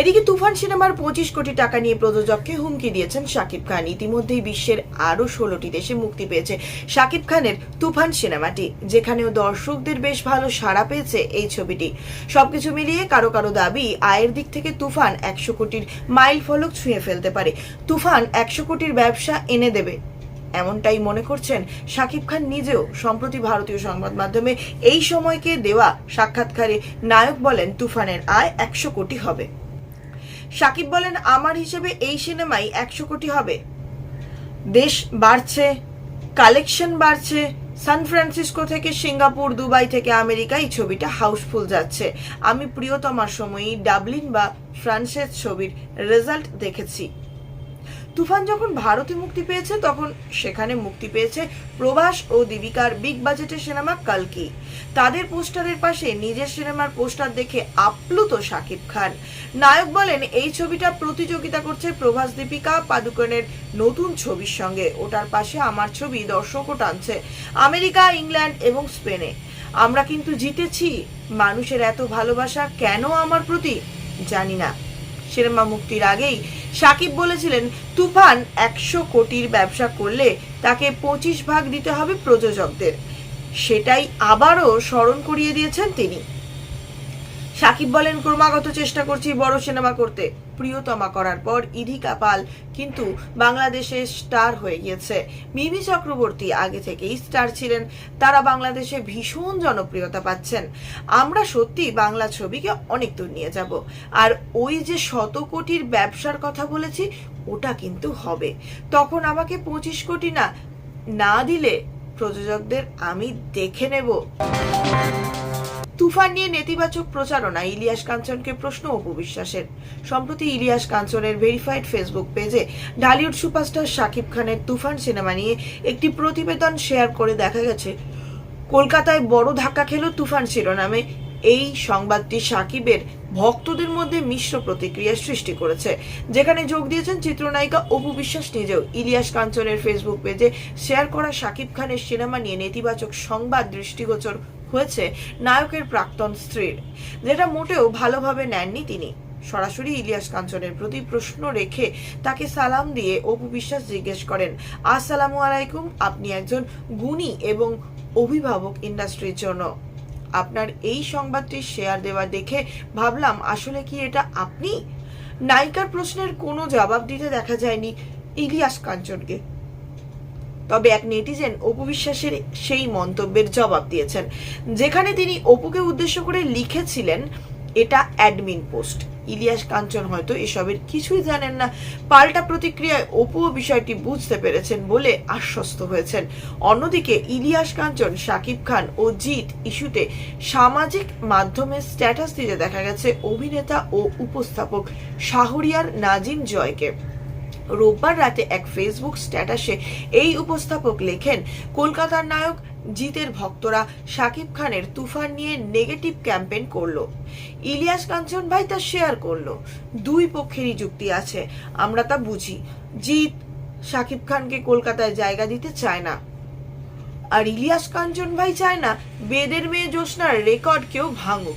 এদিকে তুফান সিনেমার পঁচিশ কোটি টাকা নিয়ে প্রযোজককে হুমকি দিয়েছেন শাকিব খান। ইতিমধ্যেই বিশ্বের আরও ষোলোটি দেশে মুক্তি পেয়েছে শাকিব খানের তুফান সিনেমাটি, যেখানেও দর্শকদের বেশ ভালো সাড়া পেয়েছে এই ছবিটি। সবকিছু মিলিয়ে কারও কারও দাবি, আয়ের দিক থেকে তুফান একশো কোটির মাইল ফলক ছুঁয়ে ফেলতে পারে। তুফান একশো কোটির ব্যবসা এনে দেবে, এমনটাই মনে করছেন শাকিব খান নিজেও, সম্প্রতি ভারতীয় সংবাদ মাধ্যমে এই সময়কে দেওয়া সাক্ষাৎকারে নায়ক বলেন, তুফানের আয় একশো কোটি হবে। শাকিব বলেন, আমার হিসেবে এই সিনেমাই একশো কোটি হবে। দেশ বাড়ছে, কালেকশন বাড়ছে, সান ফ্রান্সিসকো থেকে সিঙ্গাপুর, দুবাই থেকে আমেরিকা, এই ছবিটা হাউসফুল যাচ্ছে। আমি প্রিয়তমার সময়ই ডাবলিন বা ফ্রান্সের ছবির রেজাল্ট দেখেছি। তুফান যখন ভারতে মুক্তি পেয়েছে, তখন সেখানে মুক্তি পেয়েছে প্রভাস ও দীপিকার বিগ বাজেটের সিনেমা কালকি। তাদের পোস্টারের পাশে নিজের সিনেমার পোস্টার দেখে আপ্লুত শাকিব খান। নায়ক বলেন, এই ছবিটা প্রতিযোগিতা করছে প্রভাস দীপিকা পাদুকনের নতুন ছবির সঙ্গে। ওটার পাশে আমার ছবি দর্শকও টানছে, আমেরিকা, ইংল্যান্ড এবং স্পেনে। আমরা কিন্তু জিতেছি। মানুষের এত ভালোবাসা কেন আমার প্রতি? জানি না। সিনেমা মুক্তির আগেই সাকিব বলেছিলেন, তুফান একশো কোটির ব্যবসা করলে তাকে পঁচিশ ভাগ দিতে হবে প্রযোজকদের। সেটাই আবারও স্মরণ করিয়ে দিয়েছেন তিনি। সাকিব বলেন, ক্রমাগত চেষ্টা করছি বড় সিনেমা করতে। প্রিয়তমা করার পর ইধিকা পাল কিন্তু বাংলাদেশে স্টার হয়ে গিয়েছে। মিমি চক্রবর্তী আগে থেকেই স্টার ছিলেন। তারা বাংলাদেশে ভীষণ জনপ্রিয়তা পাচ্ছেন। আমরা সত্যি বাংলা ছবিকে অনেক দূর নিয়ে যাব। আর ওই যে শত কোটির ব্যবসার কথা বলেছি, ওটা কিন্তু হবে। তখন আমাকে পঁচিশ কোটি না না দিলে প্রযোজকদের আমি দেখে নেব। তুফান নিয়ে নেতিবাচক প্রচারণা ইলিয়াস কাঞ্চনকে প্রশ্ন অপু বিশ্বাসের সম্প্রতি ইলিয়াস কাঞ্চনের ভেরিফাইড ফেসবুক পেজে ঢালিউড সুপারস্টার শাকিব খানের তুফান সিনেমা নিয়ে একটি প্রতিবেদন শেয়ার করে দেখা গেছে। কলকাতায় বড় ধাক্কা খেল তুফান শিরোনামে। এই সংবাদটি সাকিবের ভক্তদের মধ্যে মিশ্র প্রতিক্রিয়ার সৃষ্টি করেছে। যেখানে যোগ দিয়েছেন চিত্রনায়িকা অপু বিশ্বাস নিজেও। ইলিয়াস কাঞ্চনের ফেসবুক পেজে শেয়ার করা সাকিব খানের সিনেমা নিয়ে নেতিবাচক সংবাদ দৃষ্টিগোচর হয়েছে নায়কের প্রাক্তন স্ত্রীর, যেটা মোটেও ভালোভাবে নেননি তিনি। সরাসরি ইলিয়াস কাঞ্চনের প্রতি প্রশ্ন রেখে তাকে সালাম দিয়ে অপু বিশ্বাস জিজ্ঞেস করেন, আসসালামু আলাইকুম, আপনি একজন গুণী এবং অভিভাবক ইন্ডাস্ট্রির জন্য। আপনার এই সংবাদটি শেয়ার দেওয়া দেখে ভাবলাম, আসলে কি এটা আপনি? নায়িকার প্রশ্নের কোনো জবাব দিতে দেখা যায়নি ইলিয়াস কাঞ্চনকে। তবে এক নেটিজেন অপু বিশ্বাসের সেই মন্তব্যের জবাব দিয়েছেন, যেখানে তিনি অপুকে উদ্দেশ্য করে লিখেছিলেন, এটা অ্যাডমিন পোস্ট। ইলিয়াস কাঞ্চন হয়তো এসবের কিছুই জানেন না। পাল্টা প্রতিক্রিয়ায় অপুও বিষয়টি বুঝতে পেরেছেন বলে আশ্বস্ত হয়েছেন। অন্যদিকে ইলিয়াস কাঞ্চন, শাকিব খান ও জিৎ ইস্যুতে সামাজিক মাধ্যমে স্ট্যাটাস দিতে দেখা গেছে অভিনেতা ও উপস্থাপক শাহরিয়ার নাজিম জয়কে। রোববার রাতে এক ফেসবুক স্ট্যাটাসে এই উপস্থাপক লেখেন, কলকাতার নায়ক জিতের ভক্তরা শাকিব খানের তুফান নিয়ে নেগেটিভ ক্যাম্পেইন করল। ইলিয়াস কাঞ্চন ভাই তা শেয়ার করল। দুই পক্ষেরই যুক্তি আছে, আমরা তা বুঝি। জিত শাকিব খানকে কলকাতায় জায়গা দিতে চায় না। আর ইলিয়াস কাঞ্চন ভাই চায় না, বেদের মেয়ে জ্যোৎস্নার রেকর্ড কেউ ভাঙুক।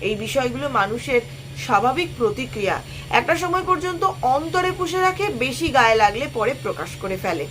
এই বিষয়গুলো মানুষের স্বাভাবিক প্রতিক্রিয়া। একটা সময় পর্যন্ত অন্তরে পুষে রাখে, বেশি গায়ে লাগলে পরে প্রকাশ করে ফেলে।